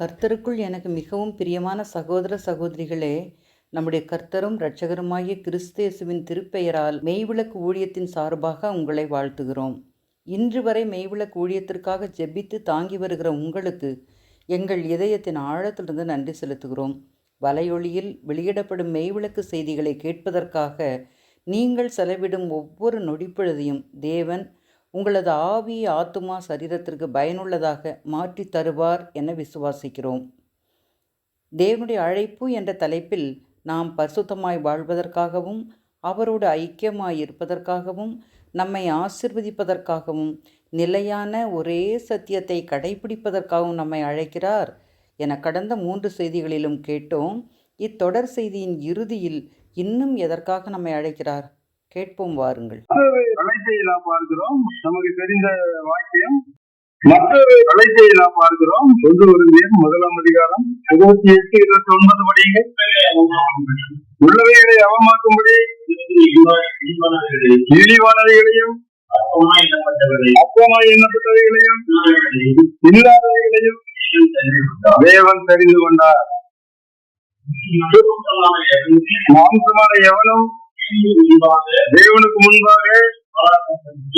கர்த்தருக்குள் எனக்கு மிகவும் பிரியமான சகோதர சகோதரிகளே நம்முடைய கர்த்தரும் இரட்சகருமாகிய கிறிஸ்தேசுவின் திருப்பெயரால் மெய்விளக்கு ஊழியத்தின் சார்பாக உங்களை வாழ்த்துகிறோம். இன்று வரை மெய்விளக்கு ஊழியத்திற்காக ஜெபித்து தாங்கி வருகிற உங்களுக்கு எங்கள் இதயத்தின் ஆழத்திலிருந்து நன்றி செலுத்துகிறோம். வலையொலியில் வெளியிடப்படும் மெய்விளக்கு செய்திகளை கேட்பதற்காக நீங்கள் செலவிடும் ஒவ்வொரு நொடிப்பொழுதையும் தேவன் உங்களது ஆவி ஆத்துமா சரீரத்திற்கு பயனுள்ளதாக மாற்றி தருவார் என விசுவாசிக்கிறோம். தேவனுடைய அழைப்பு என்ற தலைப்பில் நாம் பரிசுத்தமாய் வாழ்வதற்காகவும் அவரோடு ஐக்கியமாய் இருப்பதற்காகவும் நம்மை ஆசிர்வதிப்பதற்காகவும் நிலையான ஒரே சத்தியத்தை கடைபிடிப்பதற்காகவும் நம்மை அழைக்கிறார் என கடந்த மூன்று செய்திகளிலும் கேட்டோம். இத்தொடர் செய்தியின் இறுதியில் இன்னும் எதற்காக நம்மை அழைக்கிறார்? கேட்போம் வாருங்கள். அழைப்பையை நாம் பார்க்கிறோம். நமக்கு தெரிந்த வாக்கியம் மற்றொரு அழைப்பையை நாம் பார்க்கிறோம். தொண்டு வருந்தியர் முதலாம் அதிகாரம் இருபத்தி எட்டு இருபத்தி ஒன்பது படிகள். உள்ளவைகளை அவமாக்கும்படி இழிவானவைகளையும் அப்பமாய் எண்ணப்பட்டவைகளையும் இல்லாதவைகளையும் தேவன் தெரிந்து கொண்டார். மாம்சமான எவனும் தேவனுக்கு முன்பாக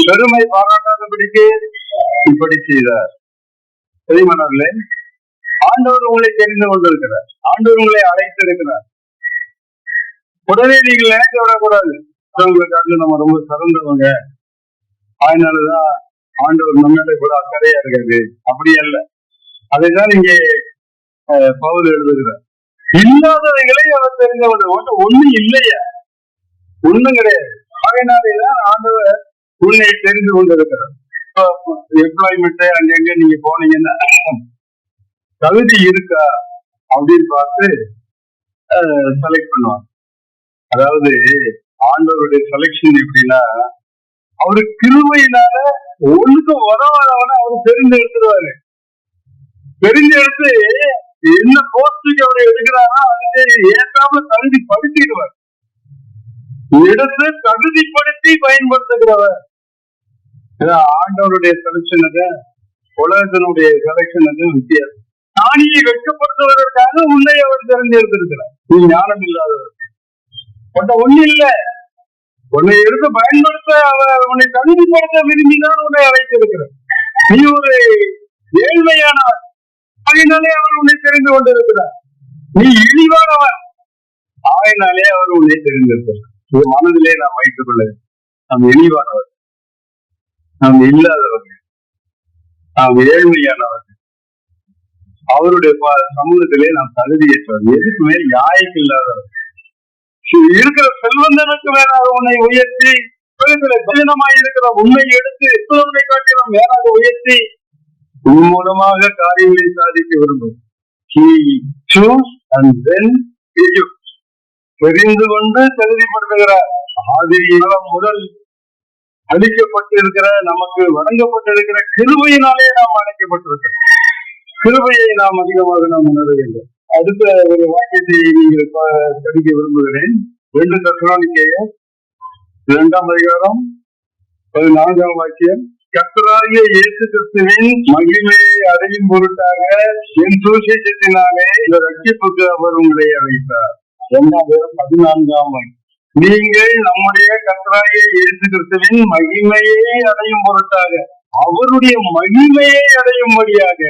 பெருமை பாராட்டாதபடிக்கு இப்படி செய்தார். தெரியுமானவர்களே ஆண்டவர் உங்களை தெரிந்து கொண்டிருக்கிறார். ஆண்டவர் உங்களை அழைத்திருக்கிறார். உடனே நீங்கள் நினைக்க விடக்கூடாது. மற்றவங்களை நம்ம ரொம்ப சிறந்தவங்க. அதனாலதான் ஆண்டவர் முன்னாடி கூட அக்கறையா இருக்காது அப்படி அல்ல. அதைதான் இங்கே அஹ், பவுல் எழுதுகிறார். இல்லாதவைகளை அவர் தெரிந்தவர். ஒண்ணு இல்லையா? ஒண்ணும் கிடையாது. அதனாலேதான் ஆண்டவர் உன்னை தெரிந்து கொண்டிருக்கிறார். எம்ப்ளாய்மெண்ட் அங்கங்க நீங்க போனீங்கன்னா தகுதி இருக்கா அப்படின்னு பார்த்து செலக்ட் பண்ணுவாங்க. அதாவது ஆண்டவருடைய செலெக்ஷன் எப்படின்னா அவரு கிருமையினால ஒண்ணுக்கு உதவாதவன அவர் தெரிந்து எடுத்துருவாரு தெரிஞ்சு எடுத்து என்ன போஸ்டுக்கு அவர் எடுக்கிறாரோ அதுக்கு ஏற்றாம தகுதி படுத்திடுவார். எடுத்து தகுதிப்படுத்தி பயன்படுத்துகிறவர். ஆண்டவருடைய செலக்ஷன் அது உலகத்தினுடைய செலக்ஷன் அது வித்தியாசம். ஞானியை வெட்கப்படுத்துவதற்காக உன்னை அவர் தெரிஞ்செடுத்திருக்கிறார் நீ ஞானம் இல்லாதவர் பட் ஒண்ணு இல்ல. உன்னை எடுத்து பயன்படுத்த அவர் உன்னை தகுதிப்படுத்த விரும்பிதான் உன்னை அழைத்திருக்கிறார். நீ ஒரு ஏழ்மையானவர். ஆகினாலே அவர் உன்னை தெரிந்து கொண்டிருக்கிறார். நீ இழிவானவர். ஆகினாலே அவர் உன்னை தெரிந்திருக்கிறார். இது மனதிலே நாம் வைத்துக் கொள்ள நாம் எளிவானவர் நாம் இல்லாதவர்கள். நாம் ஏழ்மையானவர்கள். அவருடைய சமூகத்திலே நாம் தகுதியற்றவர்கள். எதுக்கு மேல் யாய்க்கு இல்லாதவர்கள்? இருக்கிற செல்வந்தனுக்கு மேலாக உன்னை உயர்த்தி உலகத்திலே பலனமாய் இருக்கிற உண்மை எடுத்து இஸ்லாமை காட்டிலும் மேலாக உயர்த்தி உன் மூலமாக காரியங்களை சாதிக்க விரும்பும் He choose and then he. தெரிந்து கொண்டு தகுதிப்படுத்துகிறார். ஆதி முதல் அளிக்கப்பட்டிருக்கிற நமக்கு வழங்கப்பட்டிருக்கிற கிருபையினாலே நாம் அழைக்கப்பட்டிருக்கிறோம். கிருபையை நாம் அதிகமாக நாம் உணர வேண்டும். அடுத்த ஒரு வாக்கியத்தை நீங்கள் படிக்க விரும்புகிறேன். ரெண்டு தத்ரானிக்கைய இரண்டாம் அதிகாரம் பதினான்காம் வாக்கியம். கத்தராகிய இயேசு கிறிஸ்துவின் மகிமையை அடையும் பொருட்டாக என் சுவிசேஷத்தினாலே இந்த ரட்சிப்புக்கு அவர் உங்களை அழைத்தார். இரண்டாவது பதினான்காம் வாக்கியம் நீங்கள் நம்முடைய கத்தராய இயேசு கிறிஸ்துவின் மகிமையை அடையும் பொருட்டாக அவருடைய மகிமையை அடையும்படியாக.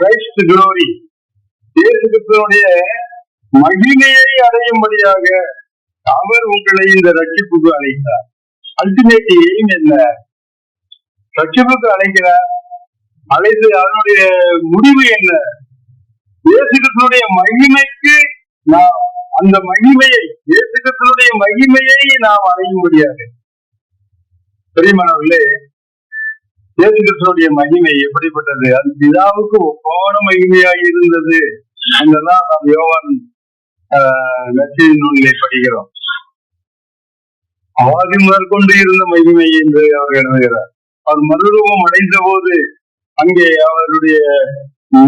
வழியாக glory. இயேசு கிறிஸ்துவனுடைய மகிமையை அடையும்படியாக அவர் உங்களை இந்த ரட்சிப்புக்கு அழைத்தார். அல்டிமேட் எய்ம் என்ன? ரட்சிப்புக்கு அழைக்கிறார். அழைத்து அதனுடைய முடிவு என்ன? இயேசு கிறிஸ்துவனுடைய மகிமைக்கு நாம் அந்த மகிமையை இயேசுகத்தினுடைய மகிமையை நாம் அடையும் முடியாது பெரியமானவர்களே இயேசுகத்தினுடைய மகிமை எப்படிப்பட்டது? அது பிதாவுக்கு ஒப்பான மகிமையாக இருந்தது. என்றெல்லாம் நாம் யோவான் ஆஹ், நூல்களை நூலிலே படிக்கிறோம். அவாதி முதல் கொண்டு இருந்த மகிமை என்று அவர் எழுதுகிறார். அவர் மறுரூபம் அடைந்த போது அங்கே அவருடைய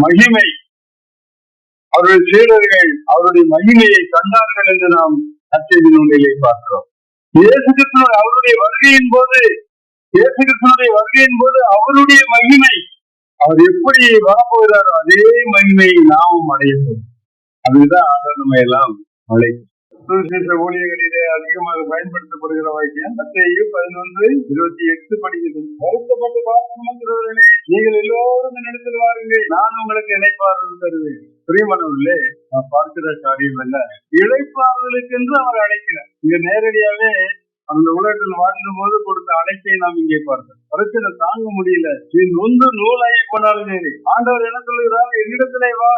மகிமை அவருடைய சீடர்கள் அவருடைய மகிமையை கண்டார்கள் என்று நாம் நற்செய்தி நூலிலே பார்க்கிறோம். இயேசு அவருடைய வருகையின் போது இயேசு வருகையின் போது அவருடைய மகிமை அவர் எப்படி வரப்போகிறாரோ அதே மகிமையை நாமும் அடைய போகிறோம் அதுதான் ஆண்டவர் நம்ம எல்லாம் அழைக்கும். சுவிசேஷ ஊழியர்களிலே அதிகமாக பயன்படுத்தப்படுகிற வாக்கியம் மத்தேயு பதினொன்று இருபத்தி எட்டு படிக்கிறது வருத்தப்பட்டு பார்க்கிறவர்களே நீங்கள் எல்லோரும் என்னிடத்தில் வாருங்கள் நான் உங்களுக்கு இணைப்பாறுதல் தருவேன். பிரியமானவர்களே நான் பார்க்கிற காரியம் அல்ல. இழைப்பாளர்களுக்கென்று என்று அவர் அழைக்கிறார். இங்க நேரடியாவே அந்த உலகத்தில் வாழ்ந்த போது கொடுத்த அழைப்பை நாம் இங்கே பார்த்தோம். பிரச்சனை தாங்க முடியல. நீ நொந்து நூலாகி போனாலும் சரி ஆண்டவர் என்ன சொல்லுகிறார்? என்னிடத்திலே வா.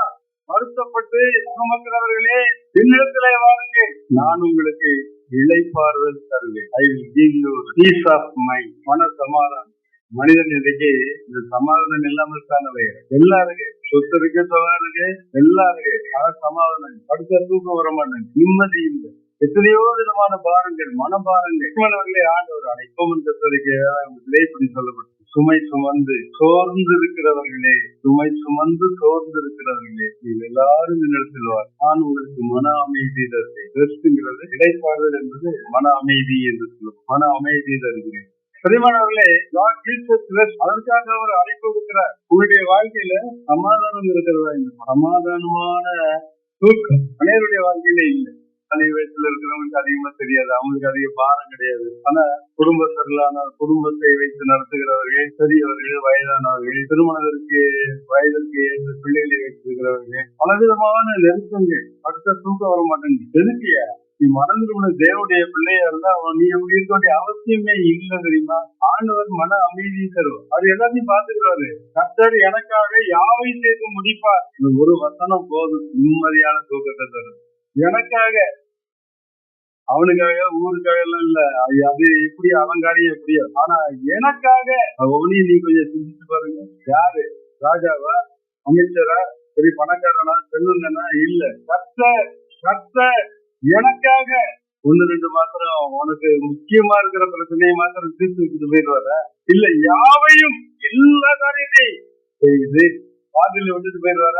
வருத்தப்பட்டு சுமக்கிறவர்களே என்னிடத்திலே வாருங்க. நான் உங்களுக்கு இழைப்பாறுதல் தருவேன். I will give you peace of mind மன சமாதானம் மனிதன் இன்றைக்கு இந்த சமாதானம் இல்லாமல் காணவே எல்லாம் இருக்கு. சொத்து இருக்கு சுகம் இருக்கு எல்லாம் இருக்கு. ஆனா சமாதானம் படுத்த தூக்கம் வர மாட்டேன் நிம்மதி இல்லை. எத்தனையோ விதமான பாரங்கள் மனபாரங்கள் மாணவர்களே ஆண்டவர் அனைத்தும் இந்த துறைக்கு சொல்லப்பட்டு சுமை சுமந்து சோர்ந்து இருக்கிறவர்களே சுமை சுமந்து சோர்ந்து இருக்கிறவர்களே நீங்கள் எல்லாரும் என்னிடத்தில் வார் நான் உங்களுக்கு மன அமைதி தருகிறேன். ரெஸ்ட்ங்கிறது இடைப்பாடுதல் என்பது மன அமைதி என்று சொல்லும் மன அமைதி தருகிறேன். பெருமானவர்களே அதற்காக அவர் அழைப்பு கொடுக்கிறார் உங்களுடைய வாழ்க்கையில சமாதானம் இருக்கிறதா இந்த சமாதானமான தூக்கம் அனைவருடைய வாழ்க்கையில இல்லை. அதே வயசுல இருக்கிறவங்களுக்கு அதிகமா தெரியாது அவங்களுக்கு அதிக பாரம் கிடையாது. ஆனா குடும்பத்திலான குடும்பத்தை வைத்து நடத்துகிறவர்கள் பெரியவர்கள் வயதானவர்கள் திருமணத்திற்கு வயதிற்கு ஏற்ற பிள்ளைகளை வைத்திருக்கிறவர்கள் பலவிதமான நெருக்கங்கள் அடுத்த தூக்கம் வர மாட்டேங்குது எதுக்கியா நீ மறந்துடுவன தேவனுடைய பிள்ளையா இருந்தா அவன் நீ அப்படி இருக்க வேண்டிய அவசியமே இல்லை தெரியுமா? ஆண்டவர் மன அமைதி தரும் அது எல்லாத்தையும் பாத்துக்கிறாரு கர்த்தர் எனக்காக யாவை செய்து முடிப்பார்? ஒரு வசனம் போதும். நிம்மதியான தூக்கத்தை தரும். எனக்காக. அவனுக்காக ஊருக்காக எல்லாம் இல்ல. அது எப்படி அவன் காரியம் எப்படியோ ஆனா எனக்காக. அவனையும் நீ கொஞ்சம் சிந்திச்சு பாருங்க. யாரு? ராஜாவா? அமைச்சரா? சரி பணக்காரனா? செல்லுங்கனா இல்ல. கத்த கத்த எனக்காக ஒண்ணு ரெண்டு மாத்திரம் உனக்கு முக்கியமா இருக்கிற பிரச்சனையை மாத்திரம் தீர்த்து வச்சுட்டு போயிடுவார இல்ல யாவையும் எல்லா காரியத்தையும் செய்து வாதில விட்டுட்டு போயிடுவார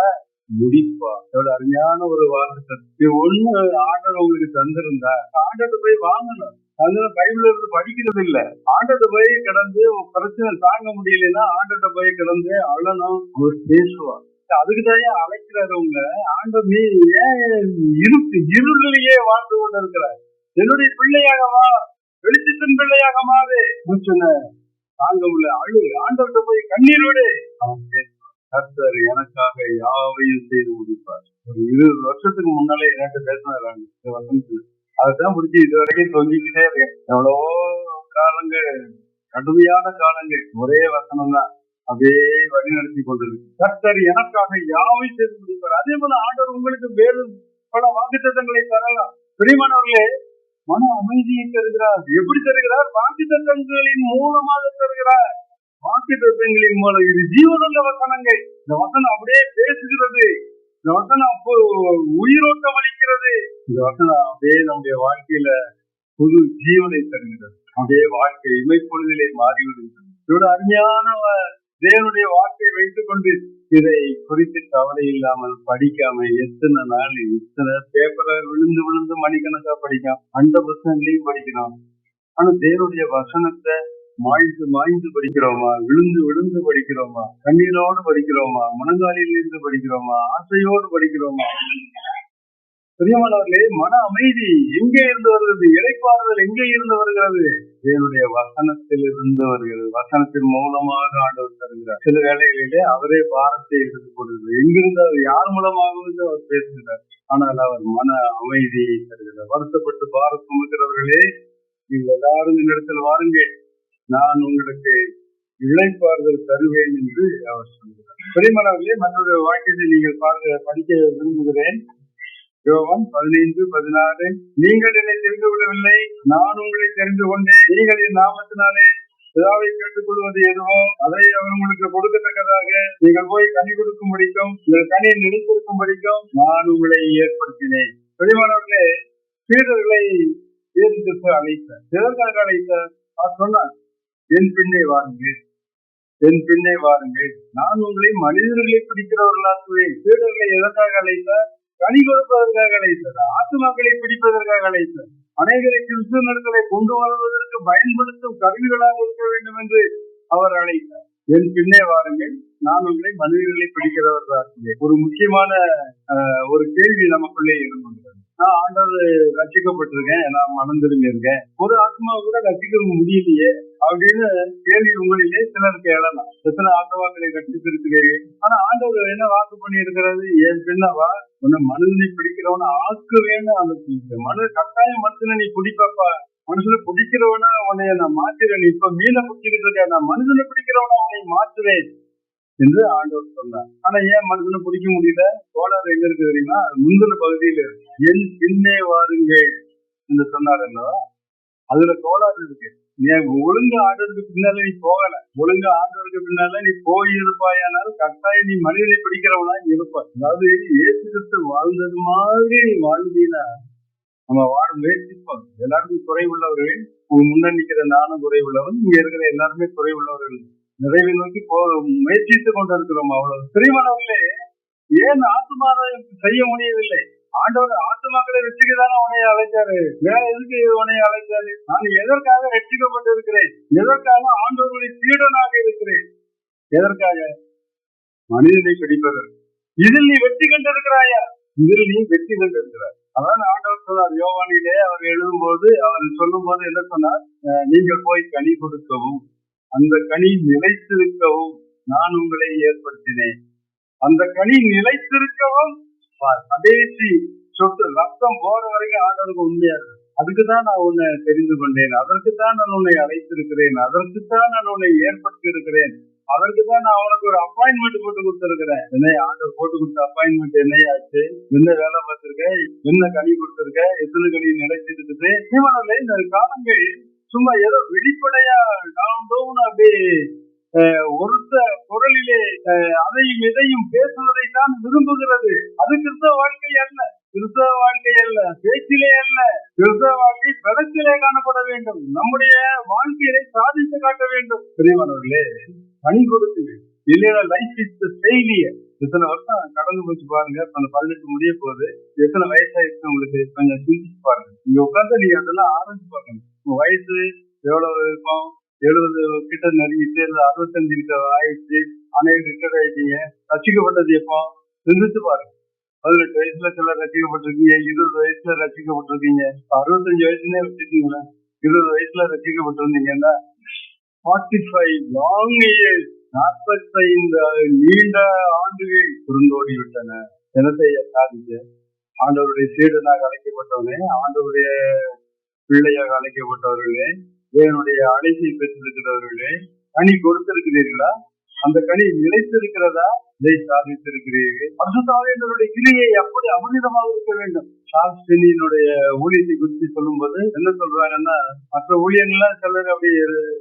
முடிப்பா. எவ்வளவு அருமையான ஒரு வார்த்தை ஒண்ணு ஆர்டர் உங்களுக்கு தந்திருந்தா ஆர்டர் போய் வாங்கணும். அதனால பைபிள் இருந்து படிக்கிறது இல்ல. ஆண்டர்கிட்ட போய் கிடந்து பிரச்சனை தாங்க முடியலன்னா ஆண்டர்கிட்ட போய் கிடந்து அழணும். அவர் பேசுவார். அதுக்கு தான் அழைக்கிறாரு உங்க ஆண்டர் ஏன் இருக்கு இருளிலேயே வாழ்ந்து கொண்டு இருக்கிறார் என்னுடைய பிள்ளையாக வா வெளிச்சத்தின் பிள்ளையாக மாறு சொன்ன தாங்க உள்ள அழு ஆண்டவர்கிட்ட போய் கண்ணீரோடு அவன் கர்த்தர் எனக்காக யாவையும் செய்து முடிப்பார். ஒரு இருபது வருஷத்துக்கு முன்னாலே எனக்கு பேசினாரு அதுதான் முடிச்சு இது வரைக்கும் சொல்லிக்கிட்டே இருக்கேன். எவ்வளவோ காலங்கள் கடுமையான காலங்கள் ஒரே வசனம் தான் அதே வழி நடத்தி கொண்டிருக்கு கர்த்தர் எனக்காக யாவை செய்து முடிப்பார்? அதே போல ஆண்டவர் உங்களுக்கு வேறு பல வாக்குத்தத்தங்களை தரலாம். பிரிமானவர்களே மன அமைதியை தருகிறார். எப்படி தருகிறார்? வாக்குத்தத்தங்களின் மூலமாக தருகிறார். வாக்குத்தத்தங்களின் மூலம் இது ஜீவனுள்ள வசனங்கள். இந்த வசனம் அப்படியே பேசுகிறது. இந்த வசனம் அப்போ உயிரோட்டம் அளிக்கிறது. இந்த வசனம் அப்படியே நம்முடைய வாழ்க்கையில புது ஜீவனை தருகிறது. அப்படியே வாழ்க்கை இமைப்பொழுதிலே மாறிவிடுகிறது இதோட அருமையான தேவனுடைய வார்த்தையை வைத்துக் கொண்டு இதை குறித்து கவலை இல்லாமல் படிக்காம எத்தனை நாள் இத்தனை பேப்பரை விழுந்து விழுந்து மணிக்கணக்கா படிக்கலாம். அந்த புத்தகங்களையும் படிக்கிறோம் ஆனா தேவனுடைய வசனத்தை மாய்ந்து மாய்ந்து படிக்கிறோமா? விழுந்து விழுந்து படிக்கிறோமா? கண்ணீரோடு படிக்கிறோமா? முழங்காலில் இருந்து படிக்கிறோமா? ஆசையோடு படிக்கிறோமா? பிரியமானவர்களே மன அமைதி எங்கே இருந்து வருகிறது? இறைப்பாறுதல் எங்கே இருந்து வருகிறது? தேவனுடைய வசனத்தில் இருந்து வருகிறது. வசனத்தின் மூலமாக ஆண்டவர் தருகிறார். சில வேளைகளிலே அவரே பாரத்தை எடுத்துக் கொள்கிறார். எங்கிருந்து அவர் யார் மூலமாக வந்து அவர் பேசுகிறார். ஆனால் அவர் மன அமைதியை தருகிறார். வருத்தப்பட்டு பாரம் சுமக்கிறவர்களே நீங்கள் எல்லாரும் என்னிடத்தில் வாருங்கள் நான் உங்களுக்கு இழைப்பார்கள் தருவேன் என்று அவர் சொல்கிறார். பெரியமனவர்களே மற்றொரு வாக்கியத்தை நீங்கள் பார்க்க படிக்க விரும்புகிறேன். யோவான் பதினைந்து பதினாறு. நீங்கள் என்னை தெரிந்து கொள்ளவில்லை. நான் உங்களை தெரிந்து கொண்டேன். நீங்கள் என் நாமத்தினாலே பிதாவை கேட்டுக் கொள்வது எதுவோ அதை அவர் உங்களுக்கு கொடுக்கத்தக்கதாக. நீங்கள் போய் கனி கொடுக்கும் படிக்கும் உங்கள் கனியை நினைத்திருக்கும் படிக்கும் நான் உங்களை ஏற்படுத்தினேன். பெரியமானவர்களே சீடர்களை இயேசு கிறிஸ்து அழைத்தார் எதற்காக அழைத்தார் அவர் சொன்னார் என் பின்னே வாருங்கள். என் பின்னே வாருங்கள். நான் உங்களை மனிதர்களை பிடிக்கிறவர்களாக்குவேன். சீடர்களை எதற்காக அழைத்தார் கனி கொடுப்பதற்காக அழைத்தது ஆத்மாக்களை பிடிப்பதற்காக அழைத்தது. அநேகரை கிறிஸ்துவ நடத்தலை கொண்டு வருவதற்கு பயன்படுத்தும் கருவிகளாக இருக்க வேண்டும் என்று அவர் அழைத்தார். என் பின்னே வாருங்கள் நான் உங்களை மனிதர்களை பிடிக்கிறவர் தான் ஒரு முக்கியமான ஆஹ், ஒரு கேள்வி நமக்குள்ளே எழும்புகிறது. நான் ஆண்டவர் ரசிக்கப்பட்டிருக்கேன் நான் மனம் இருக்கேன். ஒரு ஆத்மா கூட ரசிக்க முடியலையே அப்படின்னு கேள்வி உங்களிலே சிலருக்கு எழலாம். எத்தனை ஆத்மாக்களை ரசித்திருக்கிறீர்கள் ஆனா ஆண்டவர் என்ன வாக்கு பண்ணி இருக்கிறது என் பின்னவா? உன்னை மனதினை பிடிக்கிறவன ஆக்குவேன்னு அந்த மனு கட்டாயம் மனுஷனை நீ பிடிப்பப்பா மனுஷனை பிடிக்கிறவனா உன்னைய நான் மாத்திரேன் நீ இப்ப மீனை பிடிச்சிக்கிட்டு இருக்க நான் மனுஷனை பிடிக்கிறவனா உன்னை மாத்துவேன். என்று ஆண்டவர் சொன்னார். ஆனா ஏன் மனுஷனை பிடிக்க முடியல? கோளாறு எங்க இருக்கு தெரியுமா? முந்தின பகுதியில இருக்கு. என் பின்னே வாருங்கள் என்று சொன்னார் அல்லவா? அதுல கோளாறு இருக்கு. நீ ஒழுங்கு ஆண்டவருக்கு பின்னால நீ போகல. ஒழுங்கு ஆண்டவருக்கு பின்னால நீ போய் இருப்பாயானால் கட்டாயம் நீ மனிதனை பிடிக்கிறவனா இருப்பாய். அதாவது ஏசு கிறிஸ்து வாழ்ந்தது மாதிரி நீ வாழ்ந்தீனா நம்ம வாழ முயற்சிப்போம். எல்லாருமே குறைவுள்ளவர்கள் உங்க முன்ன நிக்கிற நானும் குறைவுள்ளவன் இங்க இருக்கிற எல்லாருமே குறைவுள்ளவர்கள் நிறைவை நோக்கி போ முயற்சித்துக் கொண்டிருக்கிறோம் அவ்வளவு. பிரிவனவில்லை ஏன் ஆத்மாதாயம் செய்ய முடியவில்லை? ஆண்டவர் ஆத்மாக்களை ரசிக்கதானே உன்னை அழைத்தாரு. வேற எதுக்கு உன்னை அழைத்தாரு? நான் எதற்காக ரட்சிக்கப்பட்டு இருக்கிறேன் எதற்காக ஆண்டவருடைய சீடனாக இருக்கிறேன்? எதற்காக? மனிதனை பிடிப்பதற்கு. இதில் நீ வெற்றி கண்டிருக்கிறாயா? இதில் நீ வெற்றி கண்டிருக்கிறாய். அதான் ஆண்டவர் சொன்னார். யோவானிலே அவர் எழுதும்போது அவர் சொல்லும் போது என்ன சொன்னார்? நீங்கள் போய் கனி கொடுக்கவும். அந்த கனி நிலைத்திருக்கவும் நான் உங்களை ஏற்படுத்தினேன். அந்த கனி நிலைத்திருக்கவும் பார், கடைசி சொட்டு ரத்தம் போற வரைக்கும் ஆண்டவருக்கு உண்மையா இருக்கு. அதுக்கு தான் நான் உன்னை தெரிந்து கொண்டேன். அதற்கு தான் நான் உன்னை அழைத்திருக்கிறேன். அதற்கு தான் நான் உன்னை ஏற்படுத்தி இருக்கிறேன் அதற்கு தான் நான் உனக்கு ஒரு அப்பாயின்மெண்ட் போட்டு கொடுத்திருக்கிறேன். என்ன ஆண்டவர் போட்டு கொடுத்த அப்பாயின்மெண்ட் என்ன ஆச்சு? என்ன வேலை பார்த்திருக்க? என்ன கனி கொடுத்திருக்க? எத்தனை கனி நிலைச்சிருக்குது இவனில் இந்த காலங்கள் சும்மா ஏதோ வெளிப்படையா நாளும் அப்படியே ஒருத்த குரலிலே அதையும் இதையும் பேசுவதை தான் விரும்புகிறது. அது கிறிஸ்தவ வாழ்க்கை அல்ல. கிறிஸ்தவ வாழ்க்கை அல்ல. பேச்சிலே அல்ல. கிறிஸ்தவ வாழ்க்கை படத்திலே காணப்பட வேண்டும். நம்முடைய வாழ்க்கையை சாதித்து காட்ட வேண்டும். பெரியவர்களே பணி கொடுத்து இல்லையா லைஃப் இஸ் ஃபெயிலியர் இத்தனை வருஷம் கடந்து போச்சு பாருங்க. தன்னை அந்த பதினெட்டு முடிய போகுது எத்தனை வயசாயிருக்கு உங்களுக்கு? கொஞ்சம் சிந்திச்சு பாருங்க. இங்க உட்காந்து நீங்க அதெல்லாம் ஆரம்பிச்சு பார்க்கணும். வயசு எவ்வளவு இருக்கும்? எழுபது கிட்ட நெருங்கிட்டு இல்ல அறுபத்தஞ்சு கிட்ட ஆயிடுச்சு. அனைவரும் ரிட்டையர் ஆயிட்டீங்க. ரசிக்கப்பட்டது எப்போ? சிந்திச்சு பாருங்க. பதினெட்டு வயசுல சில ரசிக்கப்பட்டிருக்கீங்க. இருபது வயசுல ரசிக்கப்பட்டிருக்கீங்க. அறுபத்தஞ்சு வயசுலயே வச்சுக்கீங்களேன் இருபது வயசுல ரசிக்கப்பட்டிருந்தீங்கன்னா ஃபார்ட்டி ஃபைவ் லாங் இயர்ஸ் நாற்பத்தைந்து நீண்ட ஆண்டுகள் சுருந்தோடி விட்டன தினத்தை சாதிக்க. ஆண்டவருடைய சீடனாக அழைக்கப்பட்டவனே ஆண்டவருடைய பிள்ளையாக அழைக்கப்பட்டவர்களே தேவனுடைய அழைப்பை பெற்றிருக்கிறவர்களே கனி கொடுத்திருக்கிறீர்களா? அந்த கனி நிலைத்திருக்கிறதா? இதை சாதித்திருக்கிறீர்கள். பரிசுத்தாவியனுடைய கிரியை அப்படி அபரிதமாக இருக்க வேண்டும். சார்ஸ் பெனியினுடைய ஊழியத்தை குறித்து சொல்லும்போது என்ன சொல்றாங்கன்னா மற்ற ஊழியங்கள்லாம் சிலர் அப்படி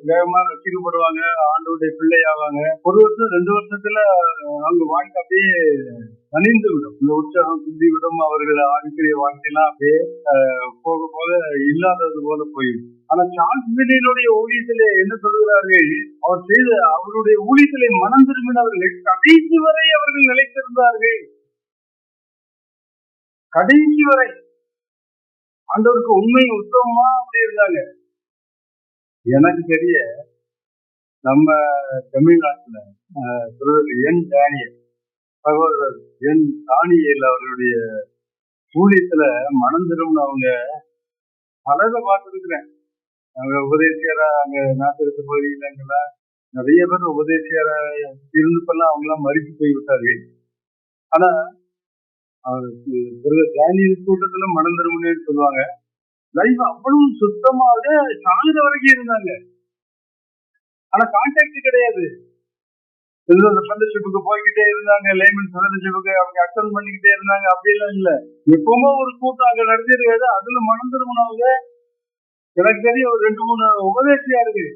வேகமா ரசிக்கப்படுவாங்க ஆண்டோடைய பிள்ளை ஆவாங்க ஒரு வருஷம் ரெண்டு வருஷத்துல அவங்க வாழ்க்கை அப்படியே தனிந்து விடும் இந்த உற்சாகம் சிந்தி விடும் அவர்கள் ஆடிக்கிற வாழ்க்கையெல்லாம் அப்படியே போக போக இல்லாதது போல போயிடும் ஆனா சார்ஸ் ஊழியத்திலே என்ன சொல்கிறார்கள்? அவர் செய்த அவருடைய ஊழியத்திலே மனம் திரும்பினவர்கள் கடைசி வரை அவர்கள் நிலைத்திருந்தார்கள். கடைசி வரை ஆண்டவருக்கு உண்மை உத்தமமா அப்படி இருந்தாங்க. எனக்கு தெரிய நம்ம தமிழ்நாட்டுல ஆஹ், என் தானியல் சகோதரர் என் தானியல் அவர்களுடைய ஊழியத்துல மனம் திரும்பினவங்க பலரை பார்த்துருக்குறேன். அங்க உபதேசியரா அங்க நாட்டிற்கு பகுதியிலங்களா நிறைய பேர் உபதேசியார இருந்தப்பெல்லாம் அவங்க எல்லாம் மறித்து போய் விட்டார்கள். ஆனா அவருக்கு தானியல் கூட்டத்துல மனம் திரும்பினேன்னு சொல்லுவாங்க. லைஃப் அவ்வளவு சுத்தமாக சாகிற வரைக்கும் இருந்தாங்க. ஆனா கான்டாக்ட் கிடையாது. ஃப்ரெண்டர்ஷிப்புக்கு போய்கிட்டே இருந்தாங்க லேமன் ஃப்ரெண்டர்ஷிப்புக்கு அவங்க அட்டன் பண்ணிக்கிட்டே இருந்தாங்க அப்படிலாம் இல்ல. எப்பவுமே ஒரு கூட்டம் அங்க நடத்திருக்காது அதுல மனம் திரும்பினவங்க எனக்கு தெரிய ஒரு ரெண்டு மூணு உபதேசியா இருக்கு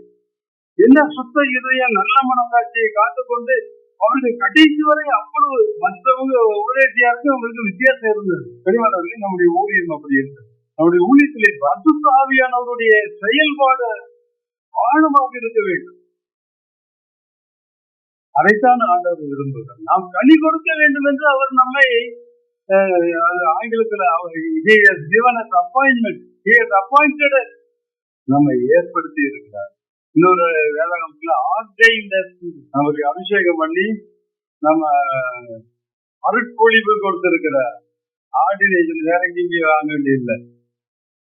என்ன சுத்த இதய நல்ல மனசாட்சியை காத்துக்கொண்டு அவர்கள் கடைசி வரை அவ்வளவு மற்றவங்க உபதேசியா அவங்களுக்கு வித்தியாசம் இருந்தது. பெரியவர்கள் நம்முடைய ஊழியம் அப்படி இருந்தது. நம்முடைய ஊழியத்திலே பசுத்த ஆவியானவருடைய செயல்பாடு ஆழமாக இருக்க வேண்டும். அதைத்தான் ஆண்டவர் விரும்புகிறார். நாம் கனி கொடுக்க வேண்டும் என்று அவர் நம்மை அஹ், அப்பாயின்மெண்ட் ஆங்கிலத்துல நம்மை ஏற்படுத்தி இருக்கிறார். இன்னொரு வேதாகமத்துல ஆர்டைன்ட் நமக்கு அபிஷேகம் பண்ணி நம்ம அருட்பொழிவு கொடுத்திருக்கிறார். ஆர்டினேஷன் வேற எங்கேயும் வாங்க வேண்டியதில்லை.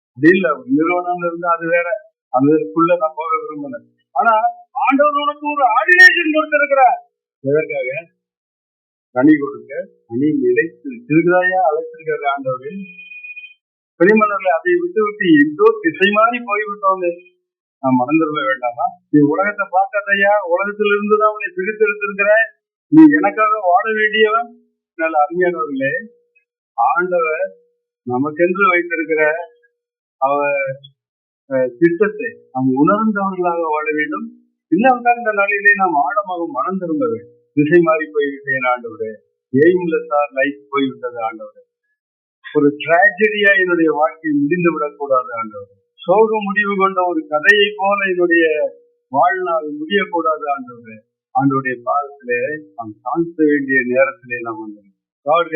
அப்படி இல்ல நிறுவனம் இருந்தா அது வேற. அதுக்குள்ள நான் போக விரும்பல. ஆனா ஆண்டவர் உனக்கு ஒரு ஆர்டினேஷன் கொடுத்திருக்கிறார். எதற்காக? கனி கொடுக்க கனி நிலைத்து திருக்குதாயா அழைத்திருக்கிறது ஆண்டவர். பெரியமன்னர்களை அதை விட்டு விட்டு எங்கோ திசை மாறி போய்விட்டோங்க நான் மறந்துடவே வேண்டாமா? நீ உலகத்தை பார்க்காதையா? உலகத்துல இருந்துதான் உன்னை பிரித்தெடுத்திருக்கிறேன் நீ எனக்காக வாழ வேண்டியவன். நல்ல அருமையானவர்களே ஆண்டவர் நமக்கென்று வைத்திருக்கிற அவர் திட்டத்தை நாம் உணர்ந்தவர்களாக வாழ வேண்டும். இல்லாவிட்டால் இந்த நாளிலே நாம் ஆழமாக மனம் திரும்ப வேண்டும். திசை மாறி போய்விட்டேன் ஆண்டவரே. எய்ம்லெஸ்ஸா லைஃப் போய்விட்டது ஆண்டவரே. ஒரு டிராஜடியா என்னுடைய வாழ்க்கை முடிந்து விடக்கூடாது ஆண்டவரே. சோக முடிவு கொண்ட ஒரு கதையை போல என்னுடைய வாழ்நாள் முடியக்கூடாது ஆண்டவரே. ஆண்டவருடைய பாதத்திலே நாம் தாழ்த்த வேண்டிய நேரத்திலே நாம் வந்தோம் காட்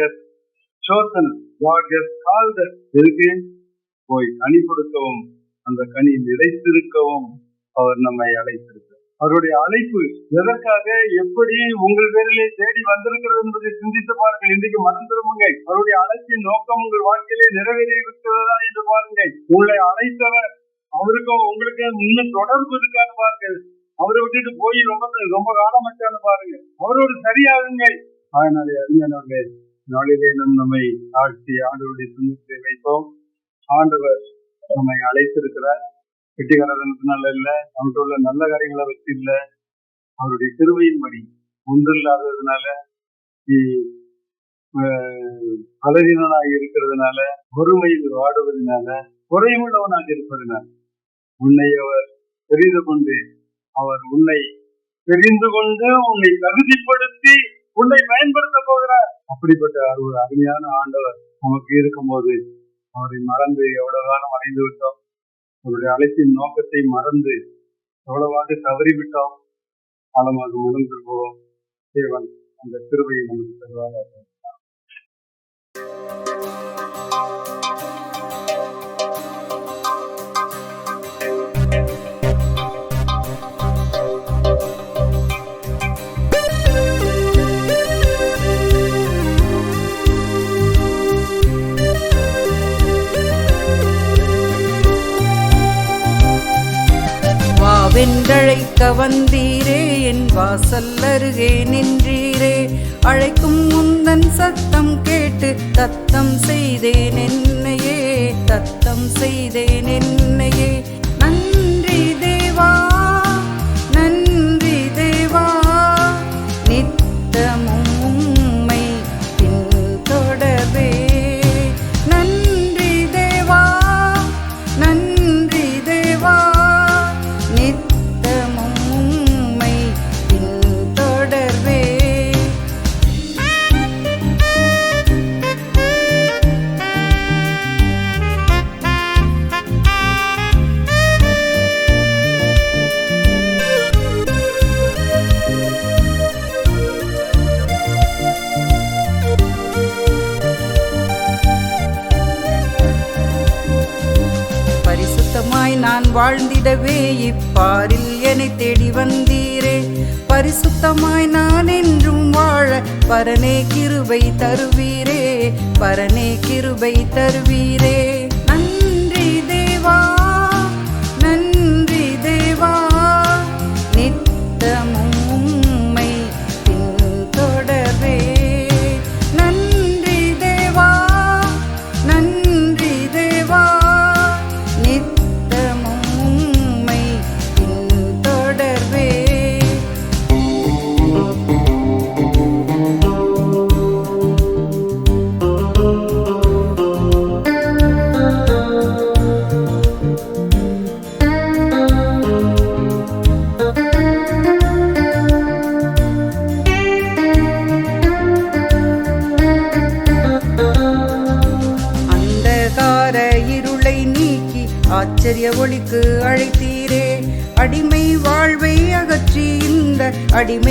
போய் கனி கொடுக்கவும் அந்த கனி நிலைத்திருக்கவும் அவர் நம்மை அழைத்திருக்கிறார். அவருடைய அழைப்பு எதற்காக எப்படி உங்கள் பேரிலே தேடி வந்திருக்கிறது என்பதை சிந்தித்து பாருங்கள். இன்றைக்கு மனம் திரும்புங்கள். அவருடைய அழைப்பின் நோக்கம் உங்கள் வாழ்க்கையிலே நிறைவேறி இருக்கிறதா என்று பாருங்கள். உங்களை அழைத்தவர் அவருக்கும் உங்களுக்கு இன்னும் தொடர்பு இருக்கான்னு பாருங்கள். அவரை விட்டுட்டு போய் ரொம்ப ரொம்ப காலமாச்சான்னு பாருங்க அவரோடு சரியாகுங்கள். அதனாலே அறிஞர்களே நாளிலே நம் நம்மை ஆட்சி ஆண்டவருடைய துணித்தை வைப்போம். ஆண்டவர் நம்மை அழைத்திருக்கிறார். கெட்டிகாரதனத்தினால இல்ல அவர்கிட்ட உள்ள நல்ல காரியங்களை வச்சு இல்ல. அவருடைய திருவையின்படி ஒன்றில்லாததுனால நீ பலவீனனாக இருக்கிறதுனால பொறுமையில் வாடுவதனால குறைவுள்ளவனாக இருப்பதனால உன்னை அவர் தெரிந்து கொண்டு அவர் உன்னை தெரிந்து கொண்டு உன்னை தகுதிப்படுத்தி உன்னை பயன்படுத்த போகிறார். அப்படிப்பட்ட ஒரு அருமையான ஆண்டவர் நமக்கு இருக்கும்போது அவரை மறந்து எவ்வளவு காலம் அடைந்து விட்டோம். அவருடைய அழைப்பின் நோக்கத்தை மறந்து எவ்வளவாக தவறிவிட்டோம் ஆழமாக மறந்து போவோம் தேவன் அந்த திருவையை நமக்கு தருவாராக. என்றழைக்க வந்தீரே என் வாசல் அருகே நின்றீரே. அழைக்கும் முந்தன் சத்தம் கேட்டு தத்தம் செய்தேன் என்னையே தத்தம் செய்தேன் என்னையே. வாழ்ந்திடவே இப்பாரில் என்னை தேடி வந்தீரே. பரிசுத்தமாய் நான் என்றும் வாழ பரனே கிருபை தருவீரே. பரனே கிருபை தருவீரே. நன்றி தேவா.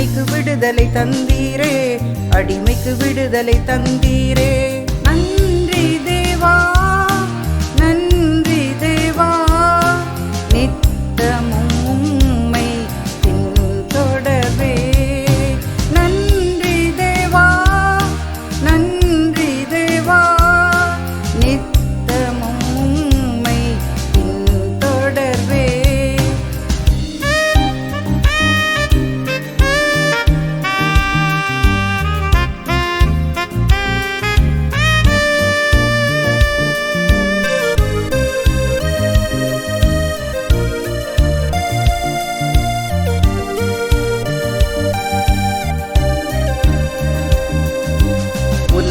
அடிமைக்கு விடுதலை தந்தீரே அடிமைக்கு விடுதலை தந்தீரே. நன்றி தேவா.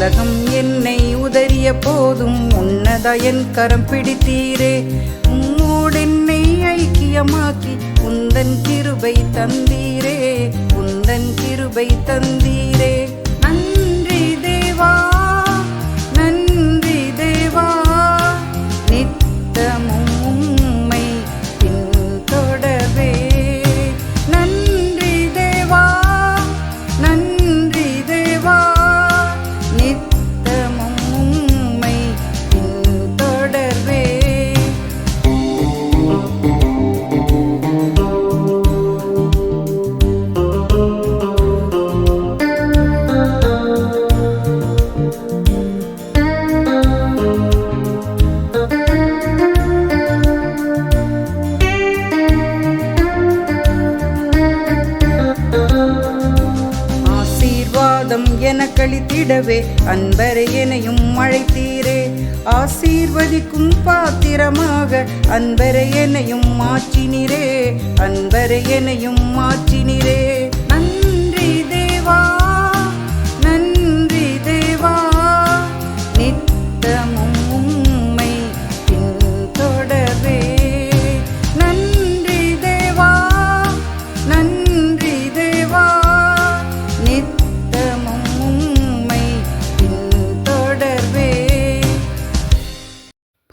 உலகம் என்னை உதறிய போதும் உன்னத என் கரம் பிடித்தீரே. உம்மோடென்னை ஐக்கியமாக்கி உந்தன் கிருபை தந்தீரே. உந்தன் கிருபை தந்தீரே. நன்றி தேவா. அன்பரை என்னையும் மாற்றினிரே. அன்பரை என்னையும் மாற்றினிரே.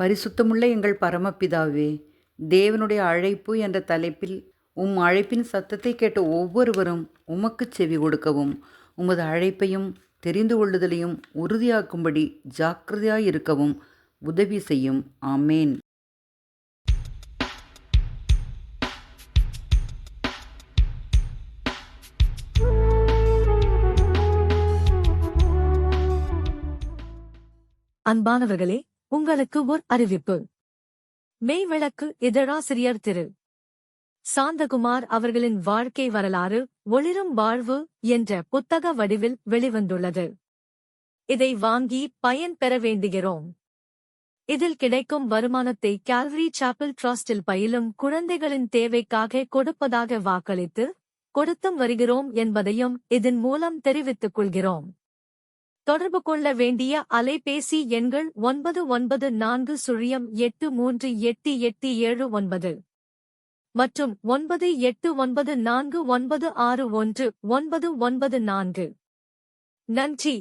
பரிசுத்தமுள்ள எங்கள் பரமபிதாவே தேவனுடைய அழைப்பு என்ற தலைப்பில் உம் அழைப்பின் சத்தத்தை கேட்ட ஒவ்வொருவரும் உமக்கு செவி கொடுக்கவும் உமது அழைப்பையும் தெரிந்து கொள்ளுதலையும் உறுதியாக்கும்படி ஜாக்கிரதையாய் இருக்கவும் உதவி செய்யும். ஆமேன். அன்பானவர்களே உங்களுக்கு ஓர் அறிவிப்பு. மெய்விளக்கு இதழாசிரியர் திரு. சாந்தகுமார் அவர்களின் வாழ்க்கை வரலாறு ஒளிரும் வாழ்வு என்ற புத்தக வடிவில் வெளிவந்துள்ளது. இதை வாங்கி பயன் பெற வேண்டுகிறோம். இதில் கிடைக்கும் வருமானத்தை கேல்வரி சாப்பிள் ட்ரஸ்டில் பயிலும் குழந்தைகளின் தேவைக்காக கொடுப்பதாக வாக்களித்து கொடுத்தும் வருகிறோம் என்பதையும் இதன் மூலம் தெரிவித்துக் கொள்கிறோம். தொடர்பு கொள்ள வேண்டிய அலைபேசி எண்கள் ஒன்பது ஒன்பது நான்கு சுழியம் எட்டு மூன்று எட்டு எட்டு ஏழு ஒன்பது. மற்றும் ஒன்பது எட்டு ஒன்பது நான்கு ஒன்பது ஆறு ஒன்று ஒன்பது ஒன்பது நான்கு. நன்றி.